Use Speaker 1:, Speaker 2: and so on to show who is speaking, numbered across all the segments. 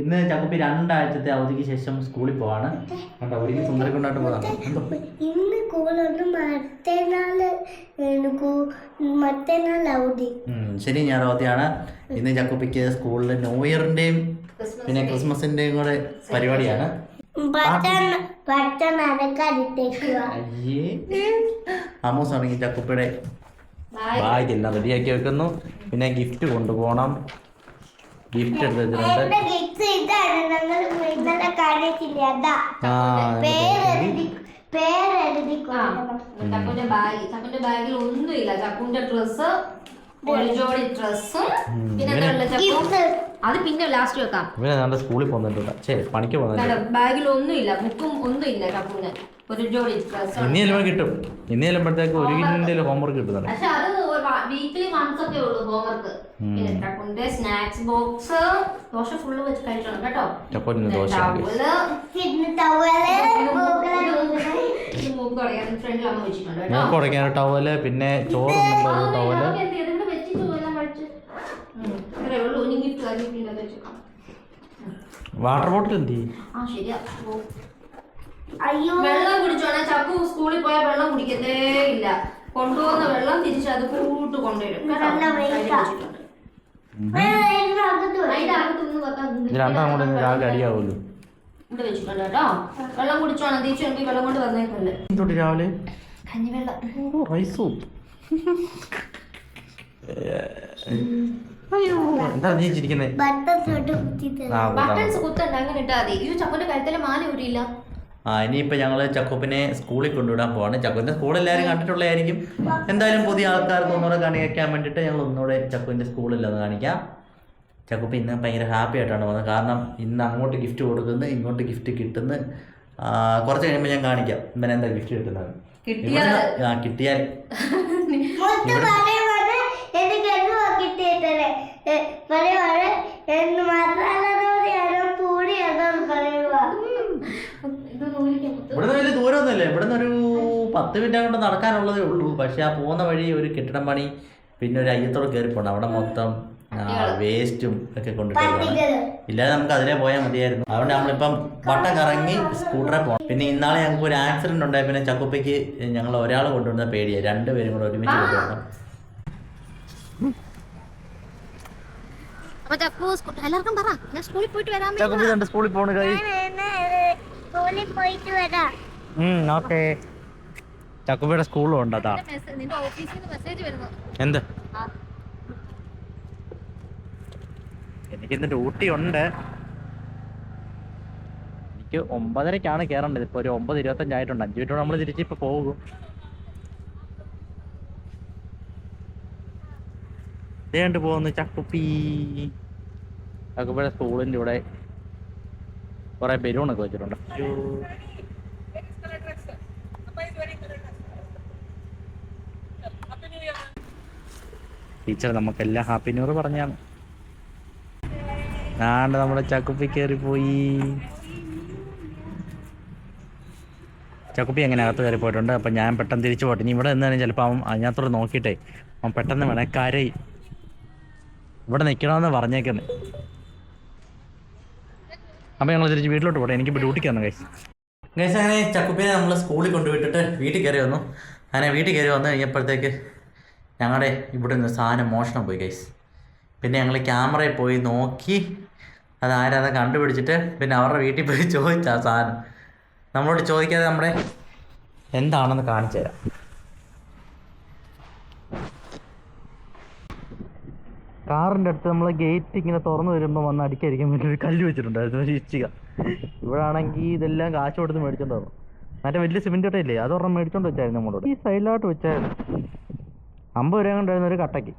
Speaker 1: ഇന്ന് ചക്കുപ്പി രണ്ടാഴ്ചത്തെ അവധിക്ക് ശേഷം സ്കൂളിൽ പോവാണ്. കണ്ടോ ഒരുങ്ങി സുന്ദരക്കൊണ്ടായിട്ട് പോകാം
Speaker 2: ഇന്ന് സ്കൂളൊന്നും മറ്റന്നാൾ എനിക്ക് മറ്റന്നാൾ അവധി.
Speaker 1: ശരി ഞാൻ അവധിയാണ്. ഇന്ന് ചക്കുപ്പിക്ക് സ്കൂളിൽ ന്യൂ ഇയറിന്റെയും പിന്നെ ക്രിസ്മസിന്റെയും കൂടെ പരിപാടിയാണ്. അമ്മൂസ് ആണെങ്കിൽ ചക്കുപ്പിയുടെ ബാഗ് എല്ലാം റെഡിയാക്കി വെക്കുന്നു പിന്നെ ഗിഫ്റ്റ് കൊണ്ടുപോകണം. ഗിഫ്റ്റ് എടുത്ത് വെച്ചിട്ടുണ്ട്
Speaker 3: ബാഗിൽ ഒന്നുമില്ല. ചക്കുന്റെ ഡ്രസ് ഡ്രസ്സും പിന്നെ അത് പിന്നെ ലാസ്റ്റ് വെക്കാം.
Speaker 1: ഇവനെ നമ്മുടെ സ്കൂളിൽ പോകുന്നുണ്ട് പണിക്ക് പോകുന്നുണ്ട്.
Speaker 3: ബാഗിൽ ഒന്നും ഇല്ല ബുക്കും ഒന്നും ഇല്ല ചക്കുന്. ഒരു ജോഡി ഡ്രസ്
Speaker 1: ഇനി ചെല്ലുമ്പോൾ കിട്ടും. ഇനി ചെല്ലുമ്പോഴത്തേക്ക് ഒരു ഹോംവർക്ക് കിട്ടുന്നുണ്ട്.
Speaker 3: വീക്കിലി വൺസ് ഒക്കെ ഉള്ളൂ ഹോംവർക്ക് പിന്നെ സ്നാക്സ് ബോക്സ് ദോശ ഫുള്ള് വെച്ച് കഴിച്ചോണം കേട്ടോ. മൂക്ക്
Speaker 1: ഉടയ്ക്കാൻ ടവൽ പിന്നെ ചോറ്
Speaker 3: ടവൽ.
Speaker 1: വാട്ടർ ബോട്ടിൽ എന്ത് ചെയ്യും?
Speaker 3: ആ ശരിയാ.
Speaker 2: അയ്യോ.
Speaker 3: വെള്ളം കുടിച്ചോണേ ചക്കു സ്കൂളിൽ പോയാൽ വെള്ളം കുടിക്കത്തേ ഇല്ല. കൊണ്ടുപോകുന്ന വെള്ളം തിരിച്ച് അത് കൂട്ട് കൊണ്ടുവരും.
Speaker 1: രാവിലെ അടിയാവുമല്ലോ.
Speaker 3: ഇവിടെ വെച്ചിട്ടുണ്ട് കേട്ടോ. വെള്ളം കുടിച്ചോണം. തിരിച്ചു എനിക്ക് വെള്ളം കൊണ്ട് വന്നേക്കുണ്ട്
Speaker 1: തൊട്ട് രാവിലെ?
Speaker 3: കഞ്ഞിവെള്ളം.
Speaker 1: റൈസ്?
Speaker 3: ബട്ടൺസ് കുത്തണ്ട. അങ്ങനെ ഇട്ടാ മതി. ഈ ചക്കുന്റെ കഴുത്തിലെ മാല ഊരിയില്ല.
Speaker 1: ആ ഇനിയിപ്പോൾ ഞങ്ങൾ ചക്കുപ്പിനെ സ്കൂളിൽ കൊണ്ടുവിടാൻ പോവാണ്. ചക്കുവിന്റെ സ്കൂൾ എല്ലാവരും കണ്ടിട്ടുള്ളതായിരിക്കും. എന്തായാലും പുതിയ ആൾക്കാർക്ക് ഒന്നുകൂടെ കാണിക്കാൻ വേണ്ടിയിട്ട് ഞങ്ങൾ ഒന്നുകൂടെ ചക്കുവിന്റെ സ്കൂളിലൊന്ന് കാണിക്കാം. ചക്കുപ്പി ഇന്ന് ഭയങ്കര ഹാപ്പി ആയിട്ടാണ് വന്നത്. കാരണം ഇന്ന് അങ്ങോട്ട് ഗിഫ്റ്റ് കൊടുക്കുന്നു ഇങ്ങോട്ട് ഗിഫ്റ്റ് കിട്ടുന്നു. കുറച്ച് കഴിയുമ്പോൾ ഞാൻ കാണിക്കാം. ഇന്നലെ എന്താ ഗിഫ്റ്റ് കിട്ടുന്നത്?
Speaker 3: കിട്ടിയാൽ.
Speaker 1: ആ കിട്ടിയാൽ.
Speaker 2: മൊത്തം
Speaker 1: ഇവിടുന്ന് ഒരു പത്ത് മിനിറ്റ് കൊണ്ട് നടക്കാനുള്ളതേ ഉള്ളൂ. പക്ഷെ ആ പോകുന്ന വഴി ഒരു കെട്ടിടം പണി പിന്നെ ഒരു അയ്യത്തോടെ കയറി പോകണം അവിടെ മൊത്തം വേസ്റ്റും ഒക്കെ കൊണ്ടിട്ടാണ് ഇല്ലാതെ നമുക്ക് അതിലേ പോയാൽ മതിയായിരുന്നു. അതുകൊണ്ട് നമ്മളിപ്പം വട്ടം കറങ്ങി സ്കൂട്ടറെ പോകണം പിന്നെ ഇന്നാളെ ഞങ്ങൾക്ക് ഒരു ആക്സിഡന്റ് ഉണ്ടായി. പിന്നെ ചക്കുപ്പയ്ക്ക് ഞങ്ങൾ ഒരാൾ കൊണ്ടുവന്ന പേടിയാണ് രണ്ടുപേരും കൂടെ ഒരുമിച്ച് കൊണ്ടുവരണം
Speaker 3: സ്കൂ- എല്ലാവർക്കും പറ. ഞാൻ സ്കൂളിൽ പോയിട്ട്
Speaker 1: വരാം സ്കൂളിൽ
Speaker 2: പോയിട്ട് വരാം.
Speaker 1: ഓക്കെ. ചക്കുപ്പിയുടെ സ്കൂളും ഉണ്ട് അതാ.
Speaker 3: നിന്റെ ഓഫീസിൽ മെസ്സേജ് വരുന്നു.
Speaker 1: എന്ത്? എനിക്കിന്ന് ഡ്യൂട്ടി ഉണ്ട്. എനിക്ക് ഒമ്പതരക്കാണ് കയറേണ്ടത് ഇപ്പൊ ഒരു ഒമ്പത് ഇരുപത്തഞ്ചായിട്ടുണ്ട് അഞ്ചു മിനിറ്റ് നമ്മൾ തിരിച്ച് ഇപ്പൊ പോകും. ഇതേണ്ട് പോകുന്നു ചക്കുപ്പി. ചക്കുപ്പിയുടെ സ്കൂളിന്റെ ഇവിടെ കുറെ ബലൂണൊക്കെ വെച്ചിട്ടുണ്ട്. ടീച്ചർ നമുക്കെല്ലാം ഹാപ്പി ന്യൂ ഇയർ പറഞ്ഞാണ്. ആണ്ട് നമ്മുടെ ചക്കുപ്പി കയറി പോയി. ചക്കുപ്പി എങ്ങനെ അകത്ത് കയറി പോയിട്ടുണ്ട്? അപ്പം ഞാൻ പെട്ടെന്ന് തിരിച്ചു പോട്ടെ. ഇനി ഇവിടെ നിന്നാലും ചിലപ്പോൾ അവൻ അതിനകത്തോട് നോക്കിയിട്ടേ. അവൻ പെട്ടെന്ന് വേണേ കരയി ഇവിടെ നിൽക്കണമെന്ന് പറഞ്ഞേക്കുന്നത് അപ്പം ഞങ്ങൾ തിരിച്ച് വീട്ടിലോട്ട് പോട്ടെ. എനിക്കിപ്പോൾ ഡ്യൂട്ടിക്ക് വന്നു ഗൈസ് ഗൈസ് അങ്ങനെ ചക്കുപ്പിനെ നമ്മൾ സ്കൂളിൽ കൊണ്ടുവിട്ടിട്ട് വീട്ടിൽ കയറി വന്നു. അങ്ങനെ വീട്ടിൽ കയറി വന്നു കഴിഞ്ഞപ്പോഴത്തേക്ക് ഞങ്ങളുടെ ഇവിടെ നിന്ന് സാധനം മോഷണം പോയി ഗൈസ് പിന്നെ ഞങ്ങൾ ക്യാമറയിൽ പോയി നോക്കി. അത് ആരാതെ കണ്ടുപിടിച്ചിട്ട് പിന്നെ അവരുടെ വീട്ടിൽ പോയി ചോദിച്ച ആ സാധനം. നമ്മളോട് ചോദിക്കാതെ നമ്മുടെ എന്താണെന്ന് കാണിച്ചു തരാം. കാറിന്റെ അടുത്ത് നമ്മൾ ഗേറ്റ് ഇങ്ങനെ തുറന്നു വരുമ്പോൾ വന്ന് അടിക്കായിരിക്കും വേണ്ടി ഒരു കല്ല് വെച്ചിട്ടുണ്ടായിരുന്നു ഒരു ഇച്ചിക. ഇവിടെ ആണെങ്കിൽ ഇതെല്ലാം കാശ് കൊടുത്ത് മേടിച്ചോണ്ടായിരുന്നു മറ്റേ വലിയ സിമെന്റ് ഇല്ലേ അതൊരെണ്ണം മേടിച്ചോണ്ട് വെച്ചായിരുന്നു നമ്മളോട്. ഈ സൈഡിലോട്ട് വെച്ചായിരുന്നു. അമ്പത് രൂപ കൊണ്ടായിരുന്നു ഒരു കട്ടയ്ക്ക്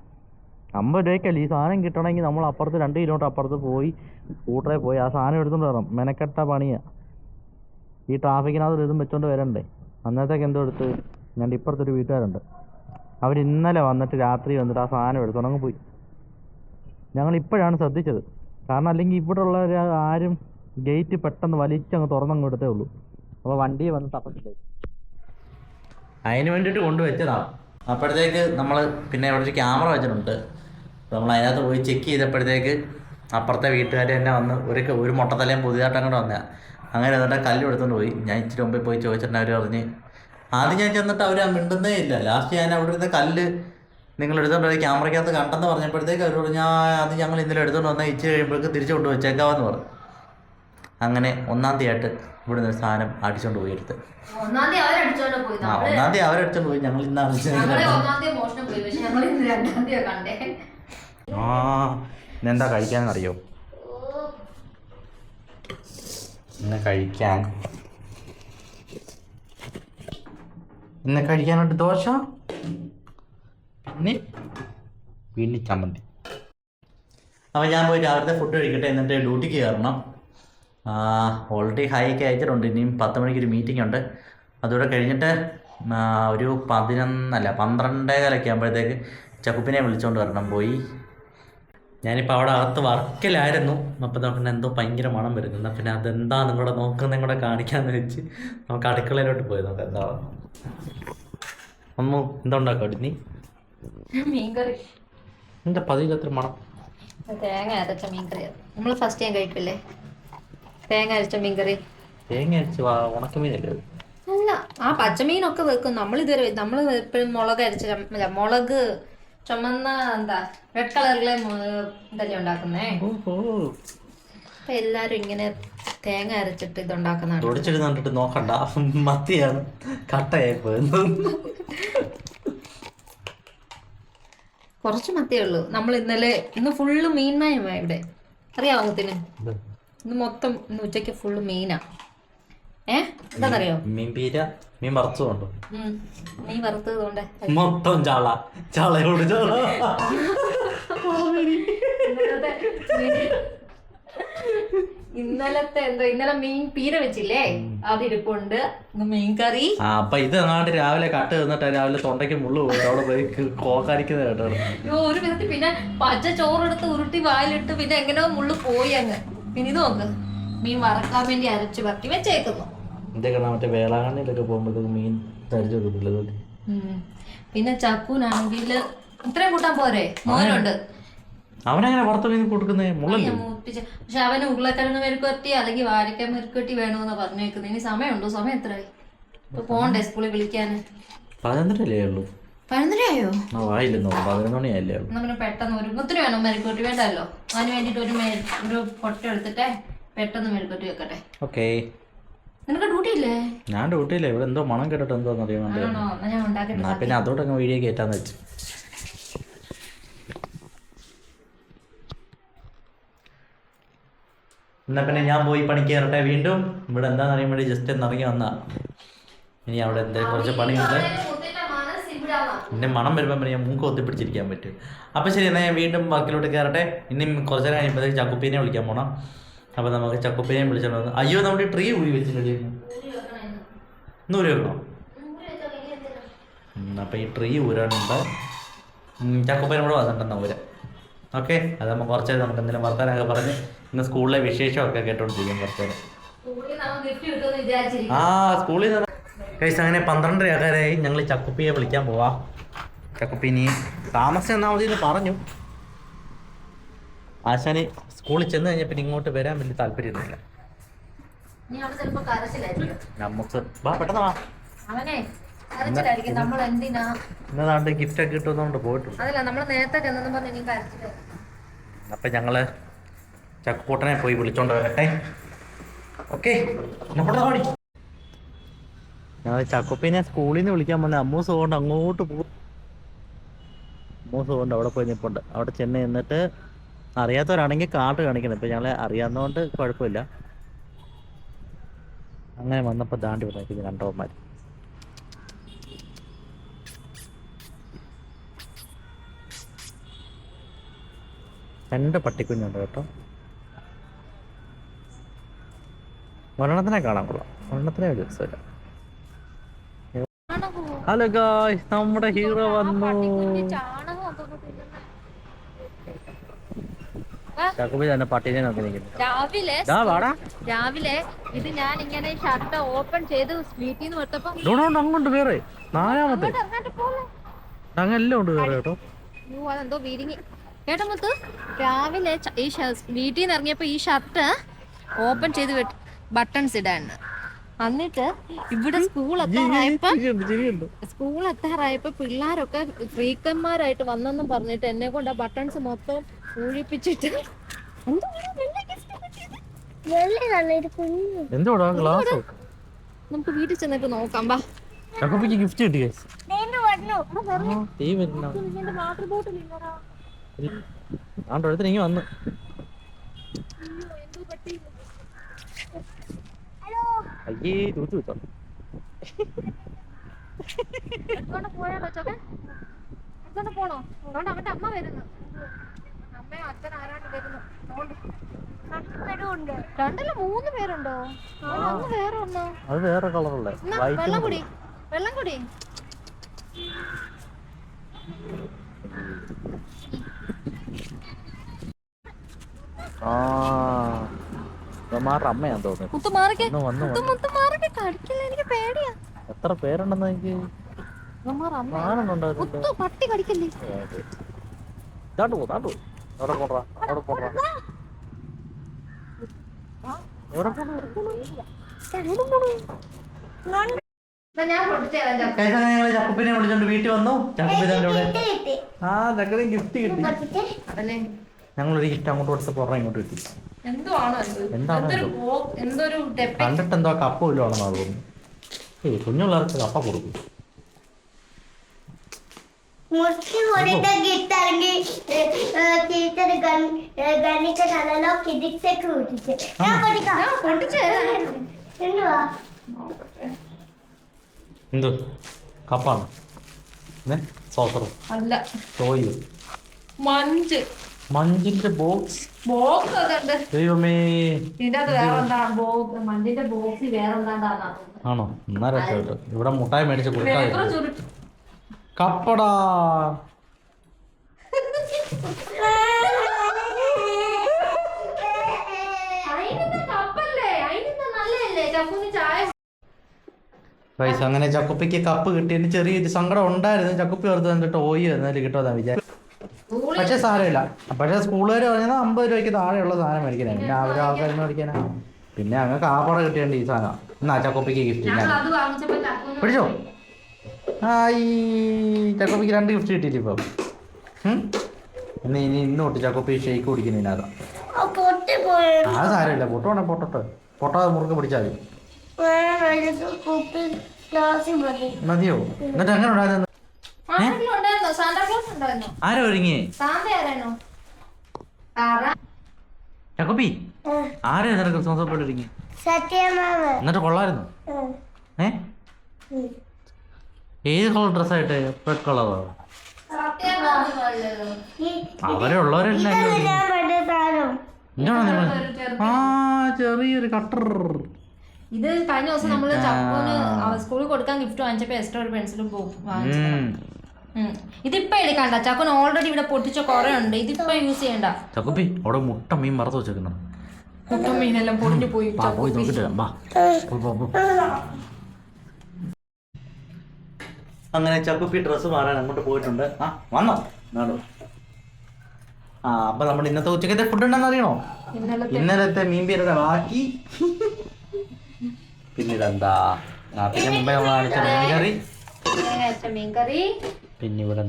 Speaker 1: അമ്പത് രൂപയ്ക്കല്ല ഈ സാധനം കിട്ടണമെങ്കിൽ നമ്മൾ അപ്പുറത്ത് രണ്ട് കിലോമീറ്റർ അപ്പുറത്ത് പോയി സ്കൂട്ടറിൽ പോയി ആ സാധനം എടുത്തുകൊണ്ട് വരണം. മെനക്കെട്ട പണിയാ. ഈ ട്രാഫിക്കിനകത്ത് ഇതും വെച്ചോണ്ട് വരണ്ടേ? അന്നത്തേക്ക് എന്തോ എടുത്ത് ഞാൻ ഇപ്പുറത്തൊരു വീട്ടുകാരുണ്ട്. അവർ ഇന്നലെ വന്നിട്ട് രാത്രി വന്നിട്ട് ആ സാധനം എടുത്തോണ്ടങ്ങ് പോയി. ഞങ്ങൾ ഇപ്പോഴാണ് ശ്രദ്ധിച്ചത്. കാരണം അല്ലെങ്കിൽ ഇവിടെ ഉള്ളവർ ആരും ഗേറ്റ് പെട്ടെന്ന് വലിച്ചങ്ങ് തുറന്നങ്ങ് എടുത്തേ ഉള്ളൂ. അപ്പോൾ വണ്ടി വന്ന് തപ്പത്തില്ലേ? അതിന് വേണ്ടിയിട്ട് കൊണ്ടുവച്ചതാണ് അപ്പോഴത്തേക്ക് നമ്മൾ പിന്നെ അവിടെ ഒരു ക്യാമറ വെച്ചിട്ടുണ്ട്. നമ്മൾ അതിനകത്ത് പോയി ചെക്ക് ചെയ്തപ്പോഴത്തേക്ക് അപ്പുറത്തെ വീട്ടുകാർ തന്നെ വന്ന് ഒരു ഒരു മുട്ടത്തലയും പുതിയതായിട്ട് അങ്ങോട്ട് വന്നതാണ് അങ്ങനെ എന്നിട്ട് കല്ല് എടുത്തുകൊണ്ട് പോയി. ഞാൻ ഇച്ചിരി മുമ്പിൽ പോയി ചോദിച്ചിട്ട് അവർ പറഞ്ഞ് ആദ്യം ഞാൻ ചെന്നിട്ട് അവർ മിണ്ടുന്നേ ഇല്ല. ലാസ്റ്റ് ഞാൻ അവിടെ ഇരുന്ന കല്ല് നിങ്ങൾ എടുത്തുകൊണ്ട് പോയി ക്യാമറയ്ക്കകത്ത് കണ്ടെന്ന് പറഞ്ഞപ്പോഴത്തേക്ക് അവർ "ആ, അത് ഞങ്ങൾ ഇന്നലെ എടുത്തുകൊണ്ട് വന്നാൽ ഇച്ചിരി കഴിയുമ്പോഴേക്ക് തിരിച്ചു കൊണ്ട് വെച്ചേക്കാമെന്ന് പറഞ്ഞു. അങ്ങനെ ഒന്നാം തീയതി ആയിട്ട് ഇവിടുന്ന് ഒരു സാധനം അടിച്ചോണ്ട് പോയി എടുത്ത്.
Speaker 3: ഒന്നാം തീയതി അവരടിച്ചോണ്ട് പോയി.
Speaker 1: ആ ഒന്നാം തീയതി അവരടിച്ചോണ്ട് പോയി. ഞങ്ങൾ ഇന്ന് ആ ഇന്നെന്താ അറിയോ ഇന്ന് കഴിക്കാൻ. ഇന്ന് കഴിക്കാനുണ്ട് ദോശ പിന്നെ വീണ്ടും ചമ്മന്തി. അപ്പോൾ ഞാൻ പോയി രാവിലത്തെ ഫുഡ് കഴിക്കട്ടെ എന്നിട്ട് ഡ്യൂട്ടിക്ക് കയറണം. ഓൾറെഡി ഹൈ ഒക്കെ അയച്ചിട്ടുണ്ട് ഇനിയും പത്ത് മണിക്ക് ഒരു മീറ്റിംഗ് ഉണ്ട്. അതുകൂടെ കഴിഞ്ഞിട്ട് ഒരു പതിനൊന്നല്ല പന്ത്രണ്ടേകാലൊക്കെ ആകുമ്പോഴത്തേക്ക് ചക്കുപ്പിനെ വിളിച്ചുകൊണ്ട് വരണം. പോയി. ഞാനിപ്പോൾ അവിടെ അകത്ത് വർക്കിലായിരുന്നു. അപ്പോൾ നോക്കുന്ന എന്തോ ഭയങ്കര മണം വരുന്നുണ്ട്. പിന്നെ അതെന്താ നിങ്ങളുടെ നോക്കുന്നതും കൂടെ കാണിക്കാമെന്ന് വെച്ച് നമുക്ക് അടുക്കളയിലോട്ട് പോയി നോക്കാം. എന്താ? അമ്മു എന്താ ഉണ്ടാക്കാം നീ
Speaker 3: മീൻകറി.
Speaker 1: എന്താ പതിയിലത്ര മണം?
Speaker 3: തേങ്ങ അരച്ച മീൻകറി നമ്മൾ ഫസ്റ്റ് ഞാൻ കഴിക്കില്ലേ തേങ്ങ അരച്ച മീൻകറി.
Speaker 1: തേങ്ങ അരച്ച ഉണക്കമീനല്ലേ?
Speaker 3: അല്ല ആ പച്ചമീനൊക്കെ വെക്കും. നമ്മൾ ഇതുവരെ നമ്മൾ എപ്പോഴും മുളക് അരച്ച അല്ല മുളക് ചുമന്ന എന്താ റെഡ് കളറിലെ ഇതല്ലേ ഉണ്ടാക്കുന്നേ? അപ്പൊ എല്ലാരും ഇങ്ങനെ തേങ്ങ അരച്ചിട്ട് ഇത് ഉണ്ടാക്കുന്നതാണ്
Speaker 1: തുടച്ചിട്ട് കണ്ടിട്ട് നോക്കണ്ട. മത്തിയാണ് കട്ടയായി പോയത്
Speaker 3: കുറച്ച് മത്തിയേ ഉള്ളൂ. നമ്മൾ ഇന്നലെ ഇന്ന് ഫുള്ള് മീൻമയമാ ഇവിടെ. അറിയാവുന്നതിന് ഇന്ന് മൊത്തം ഇന്ന് ഉച്ചയ്ക്ക് ഫുള്ള് മീനാ. ഏ? എന്താണെന്നറിയോ
Speaker 1: മീൻ പീര മീൻ വറുത്തുകൊണ്ടോ
Speaker 3: ഉം. മീൻ വറുത്തത് കൊണ്ട്
Speaker 1: മൊത്തം ചാള. ചാളയോട് ചാള.
Speaker 3: ഇന്നലത്തെ എന്തോ ഇന്നലെ മീൻ പീര വെച്ചില്ലേ? അതിരിപ്പുണ്ട് ഇന്ന് മീൻ കറി.
Speaker 1: ആ അപ്പൊ ഇത് അങ്ങാണ്ട് രാവിലെ കട്ട് തന്നിട്ട് രാവിലെ തൊണ്ടയ്ക്ക് മുള്ളു പോയി അവിടെ പോയി കോക്കാരിക്കുന്നത് കേട്ടോ.
Speaker 3: ഒരു വിധത്തിൽ പിന്നെ പച്ച ചോറെടുത്ത് ഉരുട്ടി വായിലിട്ട് പിന്നെ എങ്ങനെയോ മുള്ളു പോയി അങ്ങ്. പിന്നെ ഇത് നോക്ക്. മീൻ വറക്കാൻ വേണ്ടി അരച്ച് വരട്ടി വെച്ചേക്കുന്നു.
Speaker 1: ഇതൊക്കെ മറ്റേ വേളാങ്കണ്ണിയിലൊക്കെ പോകുമ്പോഴത്തേക്ക് മീൻ തരിച്ചു കൊടുക്കില്ല.
Speaker 3: പിന്നെ ചക്കൂനാണെങ്കിൽ ഇത്രയും കൂട്ടാൻ പോരെ? മോനുണ്ട്.
Speaker 1: അവനങ്ങനെ വറുത്ത മീൻ കൊടുക്കുന്നേ?
Speaker 3: പക്ഷെ അവന് ഉരുളക്കിഴങ്ങ് മെരുക്കുവരട്ടി അല്ലെങ്കിൽ വാഴക്ക മെരുക്കുവരട്ടി വേണമെന്ന് പറഞ്ഞേക്കുന്നത് ഇനി സമയമുണ്ടോ? സമയം എത്രയായി? ഇപ്പൊ പോണ്ടേ സ്കൂളിൽ വിളിക്കാന്?
Speaker 1: പതിനൊന്നരല്ലേ ഉള്ളൂ. പതിനൊന്ന്
Speaker 3: മണിയായില്ലേ പെട്ടെന്ന് വേണം മെരുക്കുവരട്ടി വേണ്ടല്ലോ. അതിന് വേണ്ടിട്ട് ഒരു ഒരു പൊട്ട എടുത്തിട്ടേ പെട്ടെന്ന് മെരുക്കുവരട്ടി വെക്കട്ടെ.
Speaker 1: ഓക്കെ.
Speaker 3: നിനക്ക് ഡ്യൂട്ടി ഇല്ലേ?
Speaker 1: ഞാൻ ഡ്യൂട്ടിയില്ല ഇവിടെ എന്തോ മണം കേട്ടിട്ട് എന്തോ അറിയാൻ പിന്നെ അതോടൊക്കെ വീഡിയോ കയറ്റാന്ന് വെച്ചു. എന്നാ പിന്നെ ഞാൻ പോയി പണിക്ക് കയറട്ടെ വീണ്ടും. ഇവിടെ എന്താണെന്ന് അറിയാൻ വേണ്ടി ജസ്റ്റ് ഒന്ന് ഇറങ്ങി വന്നാ ഇനി അവിടെ എന്തെങ്കിലും കുറച്ച് പണിയുണ്ട്. പിന്നെ മണം വരുമ്പോൾ ഞാൻ മൂക്ക് ഒത്തിപ്പിടിച്ചിരിക്കാൻ പറ്റും. അപ്പോൾ ശരി എന്നാൽ ഞാൻ വീണ്ടും വർക്കിലോട്ട് കയറട്ടെ ഇനി കുറച്ച് നേരം കഴിയുമ്പോഴത്തേക്ക് ചക്കുപ്പീനെ വിളിക്കാൻ പോണം. അപ്പോൾ നമുക്ക് ചക്കുപ്പീനെ വിളിച്ചോണ്ട് വന്ന് അയ്യോ നമ്മുടെ ട്രീ ഊരി വെച്ചിട്ടുണ്ട്. നൂറ് വെക്കണോ? അപ്പോൾ ഈ ട്രീ ഊരാനുണ്ട്. ചക്കുപ്പീനെ കൂടെ വന്നിട്ടുണ്ടെന്ന് ഊരാൻ ഓക്കെ അത് നമ്മൾ കുറച്ച് നമുക്ക് എന്തെങ്കിലും വർത്താനൊക്കെ പറഞ്ഞ് ഇന്ന് സ്കൂളിലെ വിശേഷമൊക്കെ കേട്ടോണ്ടിരിക്കും
Speaker 3: കുറച്ചേരം
Speaker 1: ആ സ്കൂളിൽ നിന്ന് കഴിച്ച് അങ്ങനെ പന്ത്രണ്ടര ആൾക്കാരായി ഞങ്ങൾ ചക്കുപ്പിയെ വിളിക്കാൻ പോവാ. ചക്കുപ്പി നീ താമസം എന്നാൽ മതി പറഞ്ഞു. ആശാന് സ്കൂളിൽ ചെന്ന് കഴിഞ്ഞാൽ പിന്നെ ഇങ്ങോട്ട് വരാൻ വലിയ താല്പര്യമൊന്നുമില്ല. നമുക്ക് വാ പെട്ടെന്ന് വാ. ഇന്നതാണ്ട് ഗിഫ്റ്റ് ഒക്കെ കിട്ടുന്നതുകൊണ്ട് പോയിട്ടുണ്ട്. അപ്പം ഞങ്ങൾ ചക്കുകൂട്ടനെ പോയി വിളിച്ചോണ്ട് വരട്ടെ. ഓക്കെ ഞങ്ങൾ ചക്കപ്പിനെ സ്കൂളിൽ നിന്ന് വിളിക്കാൻ വന്ന. അമ്മൂസ് കൊണ്ട് അങ്ങോട്ട് പോകും അമ്മൂസ് കൊണ്ട് അവിടെ പോയി നിൽപ്പുണ്ട് അവിടെ ചെന്ന് നിന്നിട്ട് അറിയാത്തവരാണെങ്കിൽ കാർഡ് കാണിക്കണം. ഇപ്പം ഞങ്ങളെ അറിയാവുന്നതുകൊണ്ട് കുഴപ്പമില്ല. അങ്ങനെ വന്നപ്പോൾ ദാണ്ടി വന്നേക്കുന്നത് രണ്ടോമാര് രണ്ട് പട്ടിക്കുഞ്ഞുണ്ട് കേട്ടോ. മരണത്തിനെ കാണാൻ കൊള്ളാം. ഒരെണ്ണത്തിനെ ഒരു രസമില്ല. ഹലോ ഗായ് നമ്മുടെ ഹീറോ വന്നു.
Speaker 3: രാവിലെ രാവിലെ ഇത് ഞാൻ ഇങ്ങനെ ഷർട്ട് ഓപ്പൺ ചെയ്ത് വീട്ടിൽ നിന്ന്
Speaker 1: ഇതോടെ അങ്ങോട്ട് വേറെ നാലാമത്തെ. അങ്ങനെല്ലാം ഉണ്ട് വേറെ കേട്ടോ.
Speaker 3: അതെന്തോ വീരിങ്ങി കേട്ടോ മുത്ത് രാവിലെ ഈ വീട്ടിൽ നിന്ന് ഇറങ്ങിയപ്പോ ഈ ഷർട്ട് ഓപ്പൺ ചെയ്ത് ബട്ടൺസ് ഇടാണ് എന്നിട്ട് ഇവിടെ സ്കൂൾ എത്താറായപ്പോ സ്കൂൾ എത്താറായപ്പോ പിള്ളേരൊക്കെ ഫ്രീക്കന്മാരായിട്ട് വന്നെന്നും പറഞ്ഞിട്ട് എന്നെ കൊണ്ട് ആ ബട്ടൺസ് മൊത്തം ഊഴിപ്പിച്ചിട്ട്
Speaker 1: എന്തോടാ ഗ്ലാസ്
Speaker 3: നമുക്ക് വീട്ടിൽ ചെന്നിട്ട് നോക്കാം ബാ
Speaker 1: ചക്കപ്പിക്ക് ഗിഫ്റ്റ് കിട്ടി ആണ്ട് അടുത്ത് നീ വന്ന്.
Speaker 2: ഹലോ
Speaker 1: അയ്യേ തൂത്തു വെച്ചോ
Speaker 3: എടുത്തോണ്ട് പോയാലോ ചോക്കെ എടുത്തോണ്ട് പോണോ? അതുകൊണ്ട് അവന്റെ അമ്മ വരുന്നു. അമ്മയും അച്ഛൻ ആരാണ്ട് വരുന്നു. രണ്ടല്ല മൂന്ന് പേരുണ്ടോ? ഒന്ന് വേറെ ഒന്നോ
Speaker 1: അത് വേറെ
Speaker 3: കളറല്ലേ? വെള്ളം കുടി. വെള്ളം കുടി.
Speaker 1: ആ. ഇവന്മാരുടെ അമ്മയാ തോന്നുന്നു.
Speaker 3: മുത്ത് മാറിക്കെ
Speaker 1: ഇന്ന് വന്ന്.
Speaker 3: മുത്ത് മുത്ത് മാറിക്കെ കടിക്കില്ല? എനിക്ക് പേടിയാ.
Speaker 1: എത്ര പേരുണ്ടെന്ന് എനിക്ക്?
Speaker 3: ഇവന്മാർ അമ്മ
Speaker 1: കാണുന്നുണ്ടായിരുന്നു
Speaker 3: മുത്തു പട്ടി കടിക്കല്ലേ?
Speaker 1: ഇതാണ്ട് പോ താണ്ട് പോ. അവിടെ പോടാ അവിടെ പോടാ എവിടെ
Speaker 3: ഞാൻ പൊട്ടിച്ചേരാം
Speaker 1: ഞങ്ങൾ ചക്കുപ്പിനെ വിളിച്ചോണ്ട് വീട്ടിൽ വന്നു. ചക്കുപ്പിനെ കൂടെ
Speaker 2: കിട്ടി കിട്ടി.
Speaker 1: ആ ചക്കനെ ഗിഫ്റ്റ് കിട്ടി. ഞങ്ങളൊരു ഗിഫ്റ്റ് അങ്ങോട്ട് കൊടുത്ത് പുറം ഇങ്ങോട്ട് കിട്ടി കണ്ടിട്ട് എന്തോ കപ്പ ഇല്ലാണെന്നാ തോന്നുന്നു ഏയ് കുഞ്ഞുള്ളവർക്ക് കപ്പ കൊടുക്കും.
Speaker 2: ముస్లిం ఒడిత గిట్టారండి టీచర్ గణిత
Speaker 1: కళలో
Speaker 3: కిదిక్స్
Speaker 2: కూర్చే
Speaker 1: എന്ത്? കപ്പാണ്. സോസറോ.
Speaker 3: അല്ല.
Speaker 1: ചോയും
Speaker 3: മഞ്ച്.
Speaker 1: മഞ്ചിന്റെ ബോക്സ്
Speaker 3: ബോക്സ് ഒക്കെ ഉണ്ട്
Speaker 1: ദൈവമേ.
Speaker 3: ഇതിന്റെ ബോക്സ്? മഞ്ചിന്റെ
Speaker 1: ആണോ? എന്നാ രക്ഷപ്പെട്ടു ഇവിടെ മുട്ടായി മേടിച്ച് കൊടുക്കാതെ കപ്പടാ. അങ്ങനെ ചക്കുപ്പിക്ക് കപ്പ് കിട്ടിയതിന് ചെറിയൊരു സങ്കടം ഉണ്ടായിരുന്നു. ചക്കുപ്പി ഓർത്ത് കണ്ടിട്ട് ഓയി എന്നാലും കിട്ടുമെന്നാ വിചാരിച്ചു
Speaker 3: സ്കൂളിൽ
Speaker 1: പക്ഷെ സാരമില്ല. പക്ഷെ സ്കൂളുകാർ പറഞ്ഞത് അമ്പത് രൂപയ്ക്ക് താഴെയുള്ള സാധനം മേടിക്കണേ പിന്നെ അവരെ ആൾക്കാരും മേടിക്കാനാ. പിന്നെ അങ്ങ് കാപ്പാട കിട്ടിയുണ്ട് ഈ സാധനം. എന്നാ ചക്കോപ്പിക്ക് ഗിഫ്റ്റ് പിടിച്ചോ? ആ ഈ ചക്കോപ്പിക്ക് രണ്ട് ഗിഫ്റ്റ് കിട്ടിയില്ല ഇപ്പം? ഇന്ന് ഇനി ഇന്ന് തൊട്ട് ചക്കോപ്പി ഷെയ്ക്ക് കുടിക്കുന്നതിനകത്താ
Speaker 2: പൊട്ടി പോയി.
Speaker 1: ആ സാരമില്ല. പൊട്ടോണേ പൊട്ടോട്ടെ. പൊട്ടാതെ മുറുക്ക് പിടിച്ചാൽ മതി. മതിയോ? എന്നിട്ട് എങ്ങനെ ഉണ്ടായിരുന്നു? ആരോ ഒരുങ്ങിയേ?
Speaker 3: സാന്ത ആരാണോ ആരാ?
Speaker 1: നിനക്ക് ക്രിസ്മസ് ഒരുങ്ങി
Speaker 2: സത്യമാവ്
Speaker 1: എന്നിട്ട് കൊള്ളായിരുന്നു ഏ? ഏത് കളർ ഡ്രസ്സായിട്ട് റെഡ് കളറോ?
Speaker 2: അവരെ ഉള്ളവരല്ലേ
Speaker 1: എന്താണ് നിങ്ങൾ ആ ചെറിയൊരു കട്ടർ.
Speaker 3: ഇത് കഴിഞ്ഞ ദിവസം നമ്മൾ ചക്കുന് സ്കൂളിൽ കൊടുക്കാൻ ഗിഫ്റ്റ് വാങ്ങിച്ചപ്പോ എക്സ്ട്രാ ഒരു പെൻസിലും പോകും. ഇതിപ്പോ എടുക്കണ്ട. ചക്കുന് ഓൾറെഡി ഇവിടെ പൊട്ടിച്ച കുറെ ഉണ്ട് ഇതിപ്പോ യൂസ് ചെയ്യണ്ട.
Speaker 1: ചക്കുപ്പി അവിടെ മുട്ട മീൻ മറന്നു വെച്ചേക്കുന്നു.
Speaker 3: മുട്ട മീനെല്ലാം പൊടിഞ്ഞു പോയി.
Speaker 1: വാ പോയി നോക്കിട്ട്. അങ്ങനെ ചക്കുപ്പി ഡ്രസ്സ് മാറാൻ അങ്ങോട്ട് പോയിട്ടുണ്ട്. ആ വന്നോ. നാടോ. ആ അപ്പൊ നമ്മുടെ ഇന്നത്തെ ഉച്ചക്കത്തെ ഫുഡ് ഉണ്ടെന്ന് അറിയണോ? ഇന്നലത്തെ മീൻ പേരുടെ ബാക്കി. പിന്നെ ഇതെന്താ ആ പിന്നെ മുമ്പേ നമ്മൾ കാണിച്ച മീൻ
Speaker 3: കറി മീൻകറി.
Speaker 1: പിന്നെ ഇവിടെ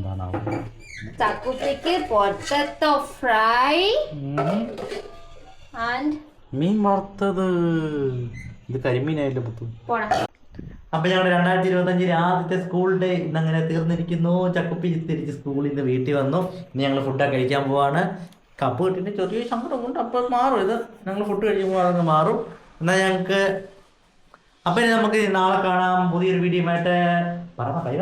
Speaker 3: ചക്കുപ്പിക്ക് പൊട്ടത്തോ ഫ്രൈ. ആൻഡ്
Speaker 1: മീൻ വറുത്തത്. ഇത് കരിമീനായില്ലേ പുത്തു? അപ്പൊ ഞങ്ങളുടെ രണ്ടായിരത്തി ഇരുപത്തി അഞ്ചിൽ ആദ്യത്തെ സ്കൂൾ ഡേ ഇന്ന് അങ്ങനെ തീർന്നിരിക്കുന്നു. ചക്കുപ്പി തിരിച്ച് സ്കൂളിൽ നിന്ന് വീട്ടിൽ വന്നു. ഇനി ഞങ്ങൾ ഫുഡൊക്കെ കഴിക്കാൻ പോവാണ്. കപ്പ് കിട്ടിയിട്ട് ചെറിയ ശമ്പളം കൊണ്ട് അപ്പോൾ മാറും. ഇത് ഞങ്ങൾ ഫുഡ് കഴിക്കുമ്പോൾ അതങ്ങ് മാറും. എന്നാൽ ഞങ്ങൾക്ക് അപ്പം നമുക്ക് നാളെ കാണാം പുതിയൊരു വീഡിയോ ആയിട്ട്. പറഞ്ഞ കൈ